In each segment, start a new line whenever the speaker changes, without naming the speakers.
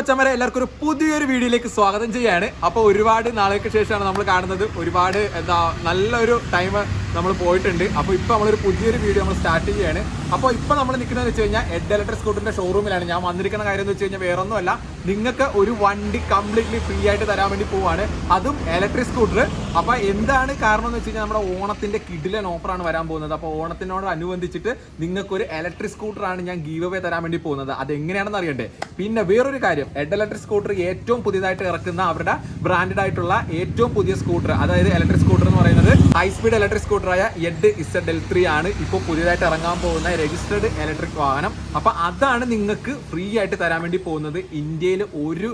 മച്ചന്മാരെ എല്ലാവർക്കും ഒരു പുതിയൊരു വീഡിയോയിലേക്ക് സ്വാഗതം ചെയ്യാണ്. അപ്പോൾ ഒരുപാട് നാളുകൾക്ക് ശേഷമാണ് നമ്മൾ കാണുന്നത്. ഒരുപാട് എന്താ നല്ലൊരു ടൈം നമ്മൾ പോയിട്ടുണ്ട്. അപ്പോൾ ഇപ്പോൾ നമ്മളൊരു പുതിയൊരു വീഡിയോ നമ്മൾ സ്റ്റാർട്ട് ചെയ്യാണ് അപ്പോൾ ഇപ്പോൾ നമ്മൾ നിൽക്കുന്നത് വെച്ച് കഴിഞ്ഞാൽ എഡ് ഇലക്ട്രിക് സ്കൂട്ടറിന്റെ ഷോറൂമിലാണ് ഞാൻ വന്നിരിക്കുന്ന കാര്യം എന്ന് വെച്ച് കഴിഞ്ഞാൽ വേറെ ഒന്നുമല്ല നിങ്ങൾക്ക് ഒരു വണ്ടി കംപ്ലീറ്റ്ലി ഫ്രീ ആയിട്ട് തരാൻ വേണ്ടി പോവാണ്. അതും ഇലക്ട്രിക് സ്കൂട്ടർ അപ്പോൾ എന്താണ് കാരണം എന്ന് വെച്ച് കഴിഞ്ഞാൽ നമ്മുടെ ഓണത്തിന്റെ കിഡിലൻ ഓഫറാണ് വരാൻ പോകുന്നത്. അപ്പോൾ ഓണത്തിനോട് അനുബന്ധിച്ചിട്ട് നിങ്ങൾക്ക് ഒരു ഇലക്ട്രിക് സ്കൂട്ടറാണ് ഞാൻ ഗീവ് അവേ തരാൻ വേണ്ടി പോകുന്നത്. അത് എങ്ങനെയാണെന്ന് അറിയണ്ടേ? പിന്നെ വേറൊരു കാര്യം. എഡ് ഇലക്ട്രിക് സ്കൂട്ടർ ഏറ്റവും പുതിയതായിട്ട് ഇറക്കുന്ന അവരുടെ ബ്രാൻഡഡ് ആയിട്ടുള്ള ഏറ്റവും പുതിയ സ്കൂട്ടർ അതായത് ഇലക്ട്രിക് സ്കൂട്ടർ എന്ന് പറയുന്നത് ഹൈ സ്പീഡ് ഇലക്ട്രിക് സ്കൂട്ടറായ എഡ് ഇസഡ് എൽ ത്രീ ആണ്. ഇപ്പോൾ പുതിയതായിട്ട് ഇറങ്ങാൻ പോകുന്ന രജിസ്റ്റേർഡ് ഇലക്ട്രിക് വാഹനം. അപ്പോൾ അതാണ് നിങ്ങൾക്ക് ഫ്രീ ആയിട്ട് തരാൻ വേണ്ടി പോകുന്നത്. ഇന്ത്യയിൽ ഒരു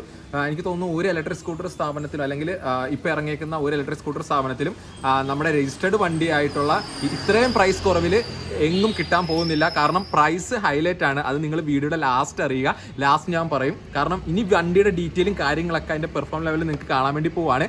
എനിക്ക് തോന്നുന്നു ഒരു ഇലക്ട്രിക് സ്കൂട്ടർ സ്ഥാപനത്തിലും അല്ലെങ്കിൽ ഇപ്പോൾ ഇറങ്ങിയേക്കുന്ന ഒരു ഇലക്ട്രിക് സ്കൂട്ടർ സ്ഥാപനത്തിലും നമ്മുടെ രജിസ്റ്റേർഡ് വണ്ടി ആയിട്ടുള്ള ഇത്രയും പ്രൈസ് കുറവിൽ എങ്ങും കിട്ടാൻ പോകുന്നില്ല. കാരണം പ്രൈസ് ഹൈലൈറ്റ് ആണ്. അത് നിങ്ങൾ വീഡിയോയുടെ ലാസ്റ്റ് അറിയുക. ലാസ്റ്റ് ഞാൻ പറയും. കാരണം ഇനി വണ്ടിയുടെ ഡീറ്റെയിലും കാര്യങ്ങളൊക്കെ അതിന്റെ പെർഫോം ലെവലിൽ നിങ്ങൾക്ക് കാണാൻ വേണ്ടി പോവാണ്.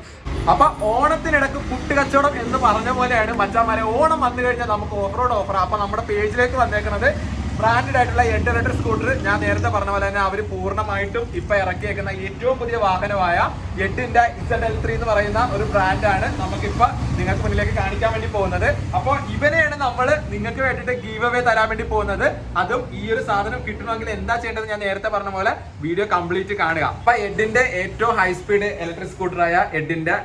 അപ്പൊ ഓണത്തിനിടക്ക് കുട്ടികച്ചവടം എന്ന് പറഞ്ഞ പോലെയാണ്. മച്ചാമാരെ ഓണം വന്നു കഴിഞ്ഞാൽ നമുക്ക് ഓഫ് റോഡ് ഓഫർ അപ്പൊ നമ്മുടെ പേജിലേക്ക് വന്നേക്കുന്നത് ബ്രാൻഡഡ് ആയിട്ടുള്ള എട്ട് ലിറ്റർ സ്കൂട്ടർ ഞാൻ നേരത്തെ പറഞ്ഞ പോലെ തന്നെ അവർ പൂർണമായിട്ടും ഇപ്പൊ ഇറക്കിയേക്കുന്ന ഏറ്റവും പുതിയ വാഹനമായ എട്ടിന്റെ ഇസഡ് എൽ ത്രീ എന്ന് പറയുന്ന ഒരു ബ്രാൻഡാണ് നമുക്കിപ്പോ നിങ്ങൾക്ക് മുന്നിലേക്ക് കാണിക്കാൻ വേണ്ടി പോകുന്നത്. അപ്പോൾ ഇവനെയാണ് നമ്മൾ നിങ്ങൾക്ക് വേണ്ടിയിട്ട് ഗീവ് അവേ തരാൻ വേണ്ടി പോകുന്നത്. അതും ഈ ഒരു സാധനം കിട്ടണമെങ്കിൽ എന്താ ചെയ്യേണ്ടത് ഞാൻ നേരത്തെ പറഞ്ഞ പോലെ വീഡിയോ കംപ്ലീറ്റ് കാണുക. അപ്പൊ എഡിന്റെ ഏറ്റവും ഹൈ സ്പീഡ് ഇലക്ട്രിക് സ്കൂട്ടറായ എഡിന്റെ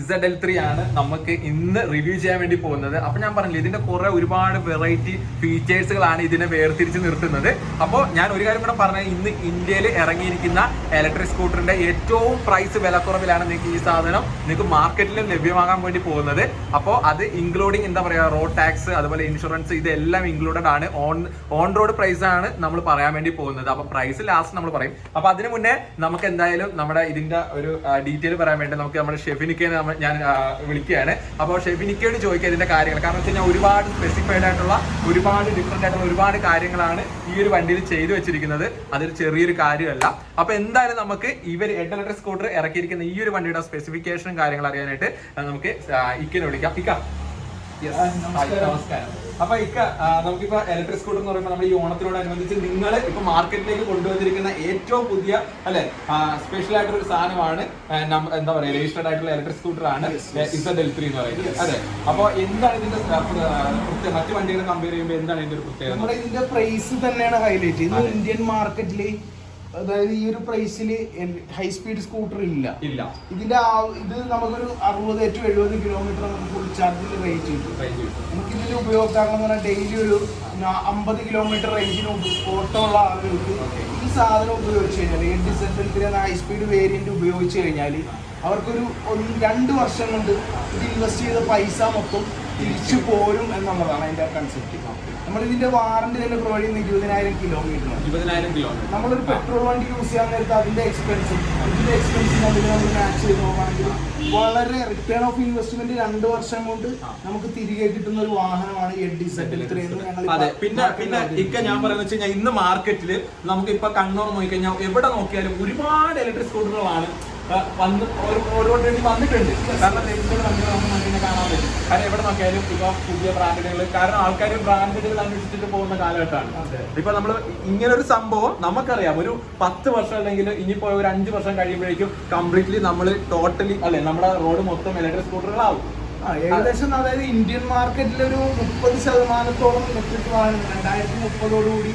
ഇസഡ് എൽ ത്രീ ആണ് നമുക്ക് ഇന്ന് റിവ്യൂ ചെയ്യാൻ വേണ്ടി പോകുന്നത്. അപ്പൊ ഞാൻ പറഞ്ഞില്ല ഇതിന്റെ കുറെ ഒരുപാട് വെറൈറ്റി ഫീച്ചേഴ്സുകളാണ് ഇതിനെ വേർതിരിച്ച് നിർത്തുന്നത്. അപ്പോൾ ഞാൻ ഒരു കാര്യം കൂടെ പറഞ്ഞത് ഇന്ന് ഇന്ത്യയിൽ ഇറങ്ങിയിരിക്കുന്ന ഇലക്ട്രിക് സ്കൂട്ടറിന്റെ ഏറ്റവും പ്രൈസ് വിലക്കുറവിലാണ് നിങ്ങൾക്ക് ഈ സാധനം നിങ്ങൾക്ക് മാർക്കറ്റിലും ലഭ്യമാകാൻ വേണ്ടി പോകുന്നത്. അപ്പോൾ അത് ഇൻക്ലൂഡിങ് എന്താ പറയുക റോഡ് ടാക്സ് അതുപോലെ ഇൻഷുറൻസ് ഇതെല്ലാം ഇൻക്ലൂഡഡ് ആണ്. ഓൺ ഓൺ റോഡ് പ്രൈസ് ആണ് നമ്മൾ പറയാൻ വേണ്ടി പോകുന്നത്. അപ്പോൾ പ്രൈസ് ലാസ്റ്റ് നമ്മൾ പറയും. അപ്പോൾ അതിന് മുന്നേ നമുക്ക് എന്തായാലും നമ്മുടെ ഇതിന്റെ ഒരു ഡീറ്റെയിൽ പറയാൻ വേണ്ടി നമുക്ക് നമ്മുടെ ഷെഫിനിക്കെ ഞാൻ വിളിക്കുകയാണ്. അപ്പോൾ ഷെഫിനിക്കയോട് ചോദിക്കുക ഇതിന്റെ കാര്യങ്ങൾ. കാരണം വെച്ച് കഴിഞ്ഞാൽ ഒരുപാട് സ്പെസിഫൈഡ് ആയിട്ടുള്ള ഒരുപാട് ഡിഫറെന്റ് ആയിട്ടുള്ള ഒരുപാട് കാര്യങ്ങളാണ് ഈ ഒരു വണ്ടിയിൽ ചെയ്തു വെച്ചിരിക്കുന്നത് അതൊരു ചെറിയൊരു കാര്യമല്ല. അപ്പൊ എന്തായാലും നമുക്ക് ഇവർ എഡ് ഇലക്ട്രിക് സ്കൂട്ടർ ഇറക്കിയിരിക്കുന്ന ഈ ഒരു വണ്ടിയുടെ സ്പെസിഫിക്കേഷനും കാര്യങ്ങളും അറിയാനായിട്ട് നമുക്ക് ഇക്കനെ വിളിക്കാം. ഇക്ക. നമസ്കാരം. അപ്പൊ ഇക്ക നമുക്കിപ്പോ ഇലക്ട്രിക് സ്കൂട്ടർ എന്ന് പറയുമ്പോൾ നമ്മൾ ഈ ഓണത്തിനോടനുബന്ധിച്ച് നിങ്ങൾ ഇപ്പൊ മാർക്കറ്റിലേക്ക് കൊണ്ടുവന്നിരിക്കുന്ന ഏറ്റവും പുതിയ അല്ലെ? സ്പെഷ്യൽ ആയിട്ടുള്ള ഒരു സാധനമാണ് എന്താ പറയാ രജിസ്റ്റർഡ് ആയിട്ടുള്ള ഇലക്ട്രിക് സ്കൂട്ടർ ആണ് ഇസഡ് എൽ ത്രീ എന്ന് പറയുന്നത്. അതെ. അപ്പൊ എന്താണ് ഇതിന്റെ പ്രത്യേക- മറ്റു വണ്ടികളെ കമ്പയർ ചെയ്യുമ്പോൾ എന്താണ് ഇതിന്റെ ഒരു പ്രത്യേകത?
നമ്മുടെ ഇതിന്റെ പ്രൈസ് തന്നെയാണ് ഹൈലൈറ്റ് ഇന്ത്യൻ മാർക്കറ്റിൽ അതായത് ഈ ഒരു പ്രൈസിൽ ഹൈ സ്പീഡ് സ്കൂട്ടർ ഇല്ല.
ഇല്ല.
ഇതിന്റെ ആ- ഇത് നമുക്കൊരു അറുപത് ടു എഴുപത് കിലോമീറ്റർ നമുക്ക് ഫുൾ ചാർജിൽ റേഞ്ച് കിട്ടും നമുക്ക് ഇതിന്റെ ഉപയോക്താക്കൾ പറഞ്ഞാൽ ഡെയിലി ഒരു അമ്പത് കിലോമീറ്റർ റേഞ്ചിന് ഓട്ടോ ഉള്ള ആളുകൾക്ക് ഈ സാധനം ഉപയോഗിച്ച് കഴിഞ്ഞാൽ ഈ ഡിസൻഡൽത്തിൽ ഹൈ സ്പീഡ് വേരിയന്റ് ഉപയോഗിച്ച് കഴിഞ്ഞാൽ അവർക്കൊരു ഒന്ന് രണ്ട് വർഷം കൊണ്ട് ഇത് ഇൻവെസ്റ്റ് ചെയ്ത പൈസ മൊത്തം തിരിച്ചു പോരും എന്നുള്ളതാണ് അതിന്റെ കൺസെപ്റ്റ് നമ്മൾ ഇതിന്റെ വാറണ്ടി തന്നെ പ്രൊവൈഡ് ചെയ്യുന്ന ഇരുപതിനായിരം കിലോമീറ്റർ
ഇരുപതിനായിരം കിലോമീറ്റർ
നമ്മളൊരു പെട്രോൾ വണ്ടി യൂസ് ചെയ്യാൻ നേരത്ത് അതിന്റെ എക്സ്പെൻസും ഇതിന്റെ എക്സ്പെൻസും തമ്മിൽ നമ്മൾ മാച്ച് ചെയ്ത് നോക്കുകയാണെങ്കിൽ വളരെ റിട്ടേൺ ഓഫ് ഇൻവെസ്റ്റ്മെന്റ് രണ്ട് വർഷം കൊണ്ട് നമുക്ക് തിരികെ കിട്ടുന്ന ഒരു വാഹനമാണ് എഡി സെറ്റിൽ
അതെ. പിന്നെ പിന്നെ ഇക്ക ഞാൻ പറയുന്നത് വെച്ച് കഴിഞ്ഞാൽ ഇന്ന് മാർക്കറ്റിൽ നമുക്ക് ഇപ്പൊ കണ്ണൂർ നോക്കിക്കഴിഞ്ഞാൽ എവിടെ നോക്കിയാലും ഒരുപാട് ഇലക്ട്രിക് സ്കൂട്ടറുകളാണ് വന്ന് ഓരോ- വണ്ടി വന്നിട്ടുണ്ട്. കാരണം നമുക്ക് കാണാൻ പറ്റും. കാരണം എവിടെ നോക്കിയാലും ഇപ്പൊ പുതിയ ബ്രാൻഡുകൾ കാരണം ആൾക്കാർ ബ്രാൻഡുകൾ അന്വേഷിച്ചിട്ട് പോകുന്ന കാലഘട്ടമാണ്. ഇപ്പൊ നമ്മൾ ഇങ്ങനെ ഒരു സംഭവം നമുക്കറിയാം. ഒരു പത്ത് വർഷം അല്ലെങ്കിൽ ഇനിയിപ്പോ ഒരു അഞ്ച് വർഷം കഴിയുമ്പോഴേക്കും കംപ്ലീറ്റ്ലി നമ്മൾ ടോട്ടലി അല്ലെ നമ്മുടെ റോഡ് മൊത്തം ഇലക്ട്രിക് സ്കൂട്ടറുകളാവും
ഏകദേശം അതായത് ഇന്ത്യൻ മാർക്കറ്റിൽ ഒരു മുപ്പത് ശതമാനത്തോളം ഇലക്ട്രിക് വാഹനം രണ്ടായിരത്തി മുപ്പതോടുകൂടി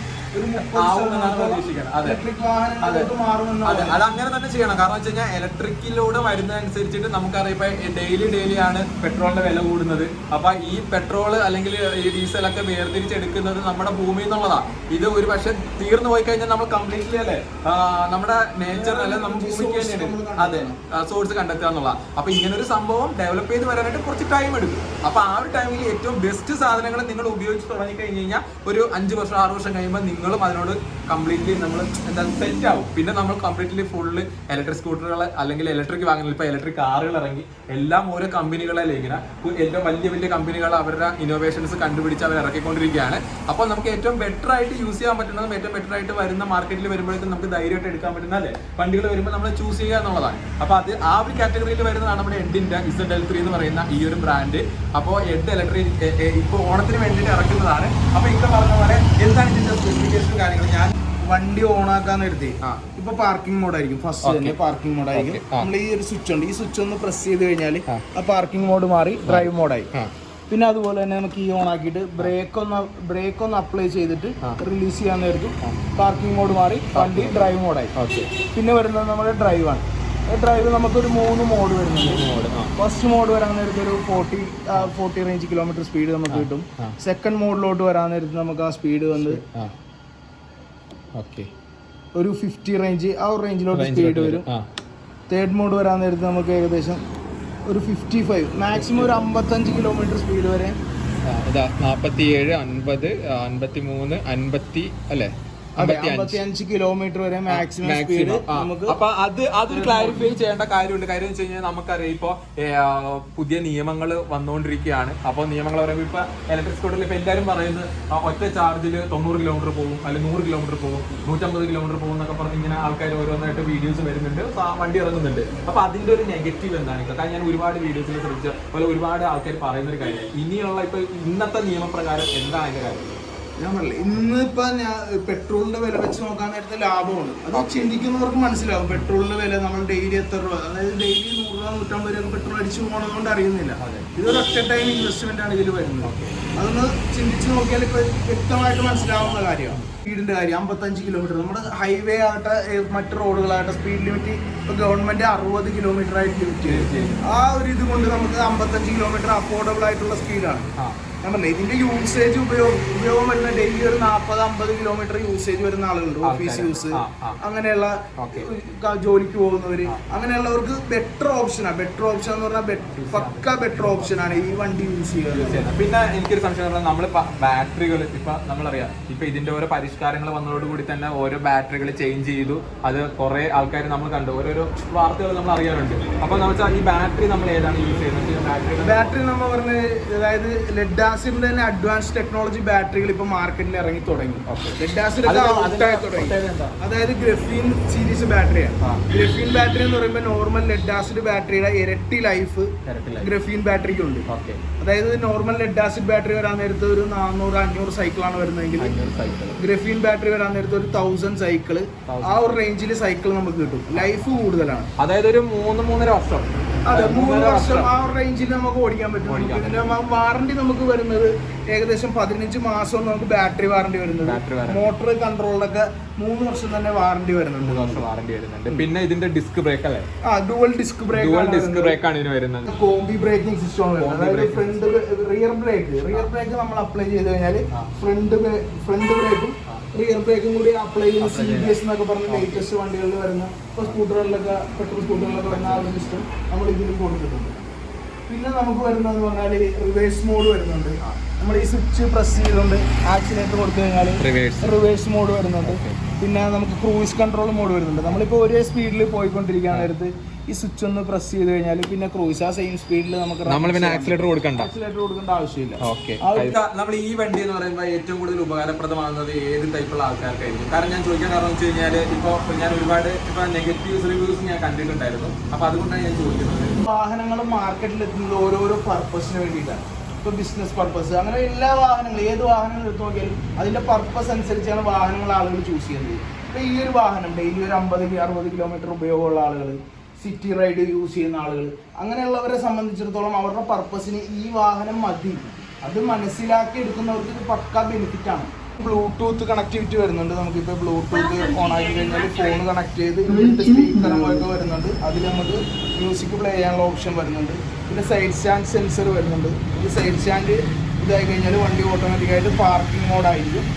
അതെ. അങ്ങനെ തന്നെ ചെയ്യണം. കാരണം വെച്ച് കഴിഞ്ഞാൽ ഇലക്ട്രിക്കിലൂടെ വരുന്നതനുസരിച്ചിട്ട് നമുക്കറിയാം ഇപ്പൊ ഡെയിലി ഡെയിലി ആണ് പെട്രോളിന്റെ വില കൂടുന്നത്. അപ്പൊ ഈ പെട്രോൾ അല്ലെങ്കിൽ ഈ ഡീസൽ ഒക്കെ വേർതിരിച്ചെടുക്കുന്നത് നമ്മുടെ ഭൂമിയിൽ നിന്നുള്ളതാ. ഇത് ഒരു പക്ഷെ തീർന്നു പോയി കഴിഞ്ഞാൽ നമ്മൾ കംപ്ലീറ്റ്ലി അല്ലേ? നമ്മുടെ നേച്ചർ അല്ലെ? നമുക്ക് ഭൂമിക്ക്. അതെ. സോഴ്സ് കണ്ടെത്തുക എന്നുള്ള അപ്പൊ ഇങ്ങനെ ഒരു സംഭവം ഡെവലപ്പ് ചെയ്ത് വരാനായിട്ട് കുറച്ച് ടൈം എടുക്കും. അപ്പൊ ആ ഒരു ടൈമിൽ ഏറ്റവും ബെസ്റ്റ് സാധനങ്ങൾ നിങ്ങൾ ഉപയോഗിച്ച് തുടങ്ങി കഴിഞ്ഞു കഴിഞ്ഞാൽ ഒരു അഞ്ച് വർഷം ആറ് വർഷം കഴിയുമ്പോൾ നിങ്ങളും അതിനോട് കംപ്ലീറ്റ്ലി നമ്മൾ എന്താ സെറ്റ് ആവും. പിന്നെ നമ്മൾ കംപ്ലീറ്റ്ലി ഫുള്ള് ഇലക്ട്രിക് സ്കൂട്ടറുകൾ അല്ലെങ്കിൽ ഇലക്ട്രിക് വാങ്ങുന്നില്ല ഇപ്പോൾ ഇലക്ട്രിക് കാറുകൾ ഇറങ്ങി എല്ലാം ഓരോ കമ്പനികളല്ലേ ഇങ്ങനെ ഏറ്റവും വലിയ വലിയ കമ്പനികൾ അവരുടെ ഇന്നോവേഷൻസ് കണ്ടുപിടിച്ച് അവർ ഇറക്കിക്കൊണ്ടിരിക്കുകയാണ്. അപ്പോൾ നമുക്ക് ഏറ്റവും ബെറ്റർ ആയിട്ട് യൂസ് ചെയ്യാൻ പറ്റുന്നതും ഏറ്റവും ബെറ്റർ ആയിട്ട് വരുന്ന മാർക്കറ്റിൽ വരുമ്പോഴേക്കും നമുക്ക് ധൈര്യമായിട്ട് എടുക്കാൻ പറ്റുന്ന അല്ലേ? വണ്ടികൾ വരുമ്പോൾ നമ്മൾ ചൂസ് ചെയ്യുക എന്നുള്ളതാണ്. അപ്പോൾ അത് ആ ഒരു കാറ്റഗറിയിൽ വരുന്നതാണ് നമ്മുടെ എഡിന്റെ ഇസഡ് എൽ ത്രീ എന്ന് പറയുന്ന ഈ ഒരു ബ്രാൻഡ് അപ്പോൾ എഡ് ഇലക്ട്രിക് ഇപ്പോൾ ഓണത്തിന് വേണ്ടിയിട്ട് ഇറക്കുന്നതാണ്. അപ്പോൾ ഇപ്പോൾ പറഞ്ഞ പോലെ എന്താണ് ഇതിന്റെ സ്പെസിഫിക്കേഷൻ കാര്യങ്ങളും ഞാൻ
വണ്ടി നേരത്തെ
ആ.
ഇപ്പൊ പാർക്കിംഗ് മോഡായിരിക്കും ഫസ്റ്റ് തന്നെ പാർക്കിംഗ് മോഡായിരിക്കും
ആയിരിക്കും.
നമ്മൾ ഈ ഒരു സ്വിച്ച് ഉണ്ട്. ഈ സ്വിച്ച് ഒന്ന് പ്രസ് ചെയ്ത് കഴിഞ്ഞാൽ
ആ.
പാർക്കിംഗ് മോഡ് മാറി ഡ്രൈവ് മോഡായി പിന്നെ അതുപോലെ തന്നെ നമുക്ക് ഈ ഓൺ ആക്കിയിട്ട് ബ്രേക്ക് ഒന്ന് ബ്രേക്ക് ഒന്ന് അപ്ലൈ ചെയ്തിട്ട് റിലീസ് ചെയ്യാൻ നേരത്തു പാർക്കിംഗ് മോഡ് മാറി വണ്ടി ഡ്രൈവ് മോഡായി പിന്നെ വരുന്നത് നമ്മുടെ ഡ്രൈവ് ആണ്. ഡ്രൈവ് നമുക്കൊരു മൂന്ന് മോഡ് വരുന്നുണ്ട്. ഫസ്റ്റ് മോഡ് വരാൻ നേരത്ത് ഒരു forty forty range kilometre speed നമുക്ക് കിട്ടും. സെക്കൻഡ് മോഡിലോട്ട് വരാൻ നേരത്ത് നമുക്ക് ആ സ്പീഡ് വന്ന്
ഓക്കെ
ഒരു ഫിഫ്റ്റി റേഞ്ച് ആ ഒരു റേഞ്ചിലോട്ട് സ്പീഡ് വരും. തേർഡ് മോഡ് വരാൻ നേരത്ത് നമുക്ക് ഏകദേശം ഒരു ഫിഫ്റ്റി ഫൈവ് മാക്സിമം ഒരു അമ്പത്തഞ്ച് കിലോമീറ്റർ സ്പീഡ് വരെ.
നാൽപ്പത്തി ഇതാ ഏഴ് അൻപത് അൻപത്തി മൂന്ന് അൻപത്തി അല്ലേ?
അതെ
അമ്പത്തി അഞ്ച്
അമ്പത്തി അഞ്ച് കിലോമീറ്റർ വരെ മാക്സിമം സ്പീഡ് നമുക്ക്
അപ്പൊ അത് അതൊരു ക്ലാരിഫൈ ചെയ്യേണ്ട കാര്യമുണ്ട്. കാര്യം വെച്ച് കഴിഞ്ഞാൽ നമുക്കറിയാം ഇപ്പൊ പുതിയ നിയമങ്ങൾ വന്നുകൊണ്ടിരിക്കുകയാണ് അപ്പോൾ നിയമങ്ങൾ പറയുമ്പോൾ ഇപ്പൊ ഇലക്ട്രിക് സ്കൂട്ടറിൽ ഇപ്പൊ എല്ലാവരും പറയുന്നത് ഒറ്റ ചാർജിൽ തൊണ്ണൂറ് കിലോമീറ്റർ പോകും അല്ലെങ്കിൽ നൂറ് കിലോമീറ്റർ പോകും നൂറ്റമ്പത് കിലോമീറ്റർ പോകും എന്നൊക്കെ പറഞ്ഞ് ഇങ്ങനെ ആൾക്കാർ ഓരോന്നായിട്ട് വീഡിയോസ് വരുന്നുണ്ട്. വണ്ടി ഇറങ്ങുന്നുണ്ട്. അപ്പൊ അതിന്റെ ഒരു നെഗറ്റീവ് എന്താണ്? കാരണം ഞാൻ ഒരുപാട് വീഡിയോസിൽ ശ്രദ്ധിച്ച പോലെ ഒരുപാട് ആൾക്കാർ പറയുന്ന ഒരു കാര്യം ഇനിയുള്ള ഇപ്പൊ ഇന്നത്തെ നിയമപ്രകാരം എന്താണ് അതിന്റെ കാര്യം?
ഞാൻ പറയില്ല ഇന്നിപ്പോ ഞാൻ പെട്രോളിന്റെ വില വെച്ച് നോക്കാൻ നേരത്തെ ലാഭമാണ്. അത് ചിന്തിക്കുന്നവർക്ക് മനസ്സിലാവും പെട്രോളിന്റെ വില നമ്മൾ ഡെയിലി എത്ര രൂപ അതായത് ഡെയിലി നൂറ് രൂപ നൂറ്റമ്പത് രൂപ പെട്രോൾ അടിച്ചു പോകണതുകൊണ്ട് അറിയുന്നില്ല. ഇതൊരു ഒറ്റ ടൈം ഇൻവെസ്റ്റ്മെന്റ് ആണ് ഇതിൽ വരുന്നത്. അതൊന്ന് ചിന്തിച്ച് നോക്കിയാൽ ഇപ്പൊ വ്യക്തമായിട്ട് മനസ്സിലാവുന്ന കാര്യമാണ്. സ്പീഡിന്റെ കാര്യം അമ്പത്തഞ്ച് കിലോമീറ്റർ നമ്മുടെ ഹൈവേ ആകട്ടെ മറ്റു റോഡുകളാകട്ടെ സ്പീഡ് ലിമിറ്റ് ഇപ്പൊ ഗവൺമെന്റ് അറുപത് കിലോമീറ്റർ ആയിട്ട് ലിമിറ്റ് ആ ഒരു ഇത് കൊണ്ട് നമുക്ക് അമ്പത്തഞ്ച് കിലോമീറ്റർ അഫോർഡബിൾ ആയിട്ടുള്ള സ്പീഡാണ് ഞാൻ ഇതിന്റെ യൂസേജ് ഉപയോഗം ഉപയോഗം വരുന്ന ഡെയിലി ഒരു നാൽപ്പത് അമ്പത് കിലോമീറ്റർ യൂസേജ് വരുന്ന ആളുകളുണ്ട് ഓഫീസ് യൂസ്. അങ്ങനെയുള്ള ജോലിക്ക് പോകുന്നവര്. അങ്ങനെയുള്ളവർക്ക് ബെറ്റർ ഓപ്ഷനാണ് ബെറ്റർ ഓപ്ഷൻ എന്ന് പറഞ്ഞാൽ പക്ക ബെറ്റർ ഓപ്ഷനാണ് ഈ വണ്ടി യൂസ് ചെയ്യുന്നത്.
പിന്നെ എനിക്കൊരു സംശയം പറഞ്ഞാൽ നമ്മൾ ബാറ്ററികൾ ഇപ്പൊ നമ്മളറിയാം. ഇപ്പൊ ഇതിന്റെ ഓരോ പരിഷ്കാരങ്ങൾ വന്നതോടുകൂടി തന്നെ ഓരോ ബാറ്ററികൾ ചേഞ്ച് ചെയ്തു. അത് കുറെ ആൾക്കാർ നമ്മൾ കണ്ടു. ഓരോരോ വാർത്തകൾ നമ്മൾ അറിയാറുണ്ട്. അപ്പൊ നമ്മൾ ഈ ബാറ്ററി നമ്മൾ ഏതാണ് യൂസ് ചെയ്യുന്നത്? ബാറ്ററി
ബാറ്ററി നമ്മൾ പറഞ്ഞ് അതായത് ലെഡ് ആസിഡിന്റെ തന്നെ അഡ്വാൻസ് ടെക്നോളജി ബാറ്ററികൾ ഇപ്പൊ മാർക്കറ്റിൽ ഇറങ്ങി തുടങ്ങി. അതായത് ഗ്രഫീൻ സീരീസ് ബാറ്ററിയാണ്. ഗ്രഫീൻ ബാറ്ററി എന്ന് പറയുമ്പോൾ നോർമൽ ലെഡാസിഡ് ആസിഡ് ബാറ്ററിയുടെ ഇരട്ടി ലൈഫ് ഗ്രഫീൻ ബാറ്ററിക്ക് ഉണ്ട്. അതായത് നോർമൽ ലെഡാസിഡ് ആസിഡ് ബാറ്ററി വരാൻ നേരത്തെ ഒരു നാനൂറ് അഞ്ഞൂറ് സൈക്കിളാണ് വരുന്നതെങ്കിൽ ഗ്രഫീൻ ബാറ്ററി വരാൻ നേരത്തെ ഒരു തൗസൻഡ് സൈക്കിൾ ആ ഒരു റേഞ്ചിൽ സൈക്കിൾ നമുക്ക് കിട്ടും. ലൈഫ് കൂടുതലാണ്.
അതായത് ഒരു മൂന്ന് മൂന്നര വർഷം.
അതെ മൂന്ന് വർഷം ആ റേഞ്ചിൽ നമുക്ക് ഓടിക്കാൻ പറ്റും. പിന്നെ വാറണ്ടി നമുക്ക് വരുന്നത് ഏകദേശം പതിനഞ്ച് മാസം നമുക്ക് ബാറ്ററി വാറണ്ടി
warranty.
മോട്ടോർ കൺട്രോളിലൊക്കെ മൂന്ന് വർഷം തന്നെ വാറണ്ടി വരുന്നുണ്ട്.
വർഷം വാറണ്ടി വരുന്നുണ്ട്. പിന്നെ ഇതിന്റെ ഡിസ്ക് ബ്രേക്ക് അല്ലേ?
ആ dual disc brake dual
disc brake ആണ് ഇതിന് വരുന്നത്.
Combi braking system. അതായത് front rear brake rear brake നമ്മൾ അപ്ലൈ ചെയ്ത് കഴിഞ്ഞാൽ. ഫ്രണ്ട് ഫ്രണ്ട് ബ്രേക്കും റിയർ ബ്രേക്കും കൂടി അപ്ലൈ
ചെയ്യുന്ന
സി ബി എസ് എന്നൊക്കെ പറഞ്ഞ ലേറ്റസ്റ്റ് വണ്ടികളിൽ വരുന്ന ഇപ്പോൾ സ്കൂട്ടറുകളിലൊക്കെ പെട്രോൾ സ്കൂട്ടറുകളിലൊക്കെ വരുന്ന ആ ഒരു സിസ്റ്റം നമ്മൾ ഇതിൽ കൊടുത്തിട്ടുണ്ട്. പിന്നെ നമുക്ക് വരുന്നതെന്ന് പറഞ്ഞാൽ റിവേഴ്സ് മോഡ് വരുന്നുണ്ട്. നമ്മൾ ഈ സ്വിച്ച് പ്രസ് ചെയ്തുകൊണ്ട് ആക്സിലേറ്റർ കൊടുത്തു കഴിഞ്ഞാൽ
റിവേഴ്സ്
മോഡ് വരുന്നുണ്ട്. പിന്നെ നമുക്ക് ക്രൂയിസ് കൺട്രോൾ മോഡ് വരുന്നുണ്ട്. നമ്മളിപ്പോൾ ഒരേ സ്പീഡിൽ പോയിക്കൊണ്ടിരിക്കുകയാണ് നേരത്ത്. ഈ സ്വിച്ച് ഒന്ന് പ്രസ് ചെയ്ത് കഴിഞ്ഞാൽ പിന്നെ ക്രൂസ് ആ സെയിം സ്പീഡിൽ നമുക്ക്
നമ്മൾ പിന്നെ ആക്സിലേറ്റർ കൊടുക്കണ്ട.
ആക്സിലേറ്റർ കൊടുക്കേണ്ട ആവശ്യമില്ല.
ഓക്കെ നമ്മൾ ഈ വണ്ടി എന്ന് പറയുമ്പോൾ ഏറ്റവും കൂടുതൽ ഉപകാരപ്രദമാകുന്നത് ഏത് ടൈപ്പുള്ള ആൾക്കാർക്കായിരിക്കും? കാരണം ഞാൻ ചോദിക്കാൻ കാരണം വെച്ച് കഴിഞ്ഞാൽ ഇപ്പോൾ ഞാൻ ഒരുപാട് ഇപ്പോൾ നെഗറ്റീവ്സ് റിവ്യൂസ് ഞാൻ കണ്ടിട്ടുണ്ടായിരുന്നു. അപ്പോൾ അതുകൊണ്ടാണ് ഞാൻ ചോദിക്കുന്നത്.
വാഹനങ്ങൾ മാർക്കറ്റിൽ എത്തുന്നത് ഓരോരോ പർപ്പസിന് വേണ്ടിയിട്ടാണ്. ഇപ്പോൾ ബിസിനസ് പർപ്പസ് അങ്ങനെ എല്ലാ വാഹനങ്ങളും ഏത് വാഹനങ്ങൾ എടുത്തു നോക്കിയാലും അതിന്റെ പർപ്പസ് അനുസരിച്ചാണ് വാഹനങ്ങൾ ആളുകൾ ചൂസ് ചെയ്യുന്നത്. ഇപ്പോൾ ഈ ഒരു വാഹനം ഡെയിലി ഒരു അമ്പത് അറുപത് കിലോമീറ്റർ ഉപയോഗമുള്ള ആളുകൾ സിറ്റി റൈഡ് യൂസ് ചെയ്യുന്ന ആളുകൾ. അങ്ങനെയുള്ളവരെ സംബന്ധിച്ചിടത്തോളം അവരുടെ പർപ്പസിന് ഈ വാഹനം മതി. അത് മനസ്സിലാക്കി എടുക്കുന്നവർക്ക് ഇത് പക്ക ബെനിഫിറ്റ് ആണ്. ബ്ലൂടൂത്ത് കണക്ടിവിറ്റി വരുന്നുണ്ട്. നമുക്കിപ്പോൾ ബ്ലൂടൂത്ത് ഓൺ ആക്കി കഴിഞ്ഞാൽ ഫോൺ കണക്ട് ചെയ്ത് ഇവിടുത്തെ സ്പീക്കറും ഒക്കെ വരുന്നുണ്ട്. അതിൽ നമുക്ക് മ്യൂസിക് പ്ലേ ചെയ്യാനുള്ള ഓപ്ഷൻ വരുന്നുണ്ട്. പിന്നെ സൈഡ് സ്റ്റാൻഡ് സെൻസർ വരുന്നുണ്ട്. ഈ സൈഡ് സ്റ്റാൻഡ് ഇതായി കഴിഞ്ഞാൽ വണ്ടി ഓട്ടോമാറ്റിക്കായിട്ട് പാർക്കിംഗ് മോഡായിരിക്കും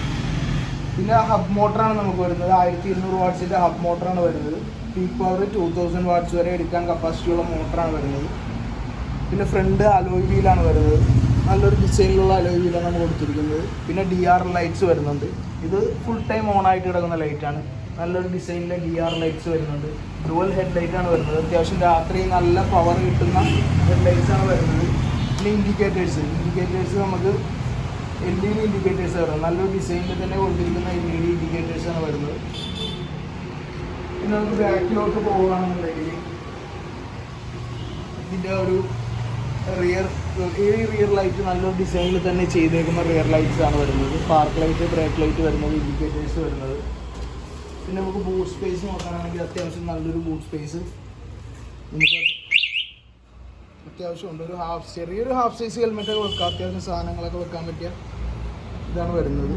പിന്നെ ഹബ് മോട്ടറാണ് നമുക്ക് വരുന്നത്. ആയിരത്തി ഇരുന്നൂറ് വാട്ട്സിന്റെ ഹബ് മോട്ടറാണ് വരുന്നത്. Peak power two thousand watts വരെ എടുക്കാൻ കപ്പാസിറ്റി ഉള്ള മോട്ടറാണ് വരുന്നത്. പിന്നെ ഫ്രണ്ട് അലോയ് വീലാണ് വരുന്നത്. നല്ലൊരു ഡിസൈനിലുള്ള അലോയ് വീലാണ് നമ്മൾ കൊടുത്തിരിക്കുന്നത്. പിന്നെ ഡി ആർ ലൈറ്റ്സ് വരുന്നുണ്ട്. ഇത് ഫുൾ ടൈം ഓൺ ആയിട്ട് കിടക്കുന്ന ലൈറ്റാണ് നല്ലൊരു ഡിസൈനിലെ ഡി ആർ ലൈറ്റ്സ് വരുന്നുണ്ട്. ഡുവൽ ഹെഡ് ലൈറ്റാണ് വരുന്നത്. അത്യാവശ്യം രാത്രി നല്ല പവർ കിട്ടുന്ന ഹെഡ് ലൈറ്റ്സ് ആണ് വരുന്നത്. പിന്നെ ഇൻഡിക്കേറ്റേഴ്സ് ഇൻഡിക്കേറ്റേഴ്സ് നമുക്ക് എൽ ഇ ഡി ഇൻഡിക്കേറ്റേഴ്സ് വരുന്നത്. നല്ലൊരു ഡിസൈനിൽ തന്നെ കൊടുത്തിരിക്കുന്ന എൽ ഇ ഡി ഇൻഡിക്കേറ്റേഴ്സ് ആണ് വരുന്നത് പിന്നെ നമുക്ക് ബാക്കിലോട്ട് പോവുകയാണെന്നുണ്ടെങ്കിൽ ഇതിന്റെ ഒരു റിയർ ഈ റിയർ ലൈറ്റ് നല്ലൊരു ഡിസൈനിൽ തന്നെ ചെയ്തേക്കുന്ന റിയർ ലൈറ്റ്സ് ആണ് വരുന്നത്. പാർക്ക് ലൈറ്റ് ബ്രേക്ക് ലൈറ്റ് വരുന്നത് ഇൻഡിക്കേറ്റേഴ്സ് വരുന്നത്. പിന്നെ നമുക്ക് ബൂട്ട് സ്പേസ് നോക്കാനാണെങ്കിൽ അത്യാവശ്യം നല്ലൊരു ബൂട്ട് സ്പേസ് നമുക്ക് അത്യാവശ്യം ഉണ്ട് ഒരു ഹാഫ് ചെറിയൊരു ഹാഫ് സൈസ് ഹെൽമെറ്റ് ഒക്കെ വെക്കാം. അത്യാവശ്യം സാധനങ്ങളൊക്കെ വെക്കാൻ പറ്റിയ ഇതാണ് വരുന്നത്.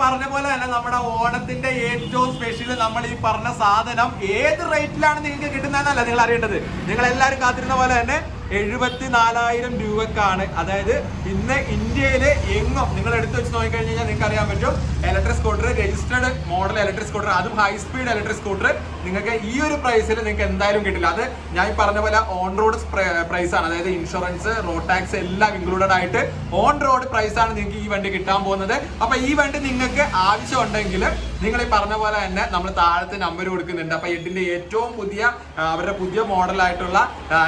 പറഞ്ഞ പോലെ തന്നെ നമ്മുടെ ഓണത്തിന്റെ ഏറ്റവും സ്പെഷ്യൽ നമ്മൾ ഈ പറഞ്ഞ സാധനം ഏത് റേറ്റിലാണ് നിങ്ങൾക്ക് കിട്ടുന്നതെന്നല്ല നിങ്ങൾ അറിയേണ്ടത്. നിങ്ങൾ എല്ലാവരും കാത്തിരുന്ന പോലെ തന്നെ എഴുപത്തി നാലായിരം രൂപക്കാണ്. അതായത് ഇന്ന് ഇന്ത്യയിലെ എങ്ങും നിങ്ങൾ എടുത്തു വെച്ച് നോക്കിക്കഴിഞ്ഞാൽ കഴിഞ്ഞാൽ നിങ്ങൾക്ക് അറിയാൻ പറ്റും electric scooter registered model electric scooter അതും ഹൈ സ്പീഡ് ഇലക്ട്രിക് സ്കൂട്ടർ നിങ്ങൾക്ക് ഈ ഒരു പ്രൈസിൽ നിങ്ങൾക്ക് എന്തായാലും കിട്ടില്ല. അത് ഞാൻ പറഞ്ഞ പോലെ ഓൺ റോഡ് പ്രൈസ് ആണ്. അതായത് ഇൻഷുറൻസ് റോഡ് ടാക്സ് എല്ലാം ഇൻക്ലൂഡഡ് ആയിട്ട് ഓൺ റോഡ് പ്രൈസ് ആണ് നിങ്ങൾക്ക് ഈ വണ്ടി കിട്ടാൻ പോകുന്നത്. അപ്പൊ ഈ വണ്ടി നിങ്ങൾക്ക് ആവശ്യമുണ്ടെങ്കിൽ നിങ്ങൾ ഈ പറഞ്ഞ പോലെ തന്നെ നമ്മൾ താഴത്തെ നമ്പർ കൊടുക്കുന്നുണ്ട്. അപ്പൊ എട്ടിന്റെ ഏറ്റവും പുതിയ അവരുടെ പുതിയ മോഡലായിട്ടുള്ള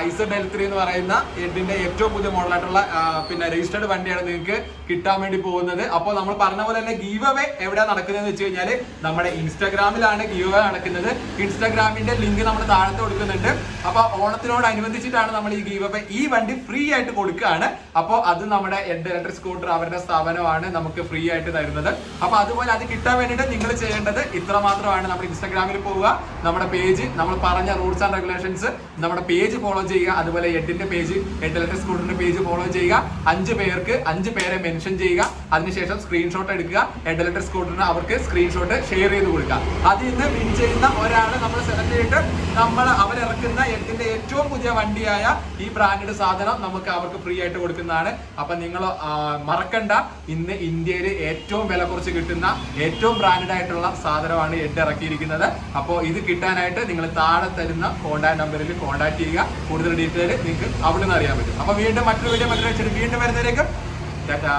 ഇസഡ് എൽ ത്രീ എന്ന് പറയുന്ന എഡിന്റെ ഏറ്റവും പുതിയ മോഡലായിട്ടുള്ള പിന്നെ രജിസ്റ്റേർഡ് വണ്ടിയാണ് നിങ്ങൾക്ക് കിട്ടാൻ വേണ്ടി പോകുന്നത്. അപ്പോൾ നമ്മൾ പറഞ്ഞ പോലെ തന്നെ ഗീവ് അവേ എവിടെയാണ് നടക്കുന്നതെന്ന് വെച്ച് കഴിഞ്ഞാൽ നമ്മുടെ ഇൻസ്റ്റാഗ്രാമിലാണ് ഗീവ് അവേ നടക്കുന്നത്. ഇൻസ്റ്റാഗ്രാമിന്റെ ലിങ്ക് നമ്മൾ താഴത്ത് കൊടുക്കുന്നുണ്ട്. അപ്പൊ ഓണത്തിനോടനുബന്ധിച്ചിട്ടാണ് നമ്മൾ ഈ ഗീവ് അവേ ഈ വണ്ടി ഫ്രീ ആയിട്ട് കൊടുക്കുകയാണ്. അപ്പോൾ അത് നമ്മുടെ എഡ് ഇലക്ട്രിക് സ്കൂട്ടർ അവരുടെ സ്ഥാപനമാണ് നമുക്ക് ഫ്രീ ആയിട്ട് തരുന്നത്. അപ്പൊ അതുപോലെ അത് കിട്ടാൻ വേണ്ടിയിട്ട് നിങ്ങൾ ചെയ്യേണ്ടത് ഇത്ര മാത്രമാണ് നമ്മുടെ ഇൻസ്റ്റാഗ്രാമിൽ പോവുക. നമ്മുടെ പേജ് നമ്മൾ പറഞ്ഞ റൂൾസ് ആൻഡ് റെഗുലേഷൻസ് നമ്മുടെ പേജ് ഫോളോ ചെയ്യുക. അതുപോലെ എഡിന്റെ പേജ് എഡ് ഇലക്ട്രിക് സ്കൂട്ടറിന്റെ പേജ് ഫോളോ ചെയ്യുക. അഞ്ച് പേർക്ക് അഞ്ച് പേരെ മെൻഷൻ ചെയ്യുക. അതിനുശേഷം സ്ക്രീൻഷോട്ട് എടുക്കുക. എഡ് ഇലക്ട്രിക് സ്കൂളിന് അവർക്ക് സ്ക്രീൻഷോട്ട് ഷെയർ ചെയ്ത് കൊടുക്കുക. അതിൽ നിന്ന് വിൻ ചെയ്യുന്ന ഒരാളെ നമ്മൾ സെലക്ട് ചെയ്തിട്ട് നമ്മൾ അവരിറക്കുന്ന എഡിന്റെ ഏറ്റവും പുതിയ വണ്ടിയായ ഈ ബ്രാൻഡഡ് സാധനം നമുക്ക് അവർക്ക് ഫ്രീ ആയിട്ട് കൊടുക്കുന്നതാണ്. അപ്പൊ നിങ്ങൾ മറക്കണ്ട. ഇന്ന് ഇന്ത്യയിൽ ഏറ്റവും വില കുറച്ച് കിട്ടുന്ന ഏറ്റവും ബ്രാൻഡഡ് ആയിട്ടുള്ള സാധനമാണ് എഡ് ഇറക്കിയിരിക്കുന്നത്. അപ്പോൾ ഇത് കിട്ടാനായിട്ട് നിങ്ങൾ താഴെ തരുന്ന കോൺടാക്ട് നമ്പറിൽ കോൺടാക്ട് ചെയ്യുക. കൂടുതൽ ഡീറ്റെയിൽ നിങ്ങൾക്ക് അവിടെ നിന്ന് അറിയാൻ പറ്റും. അപ്പൊ വീണ്ടും മറ്റൊരു വീഡിയോ മറ്റൊരു വീണ്ടും വരുന്നതിലേക്ക് ടാറ്റാ.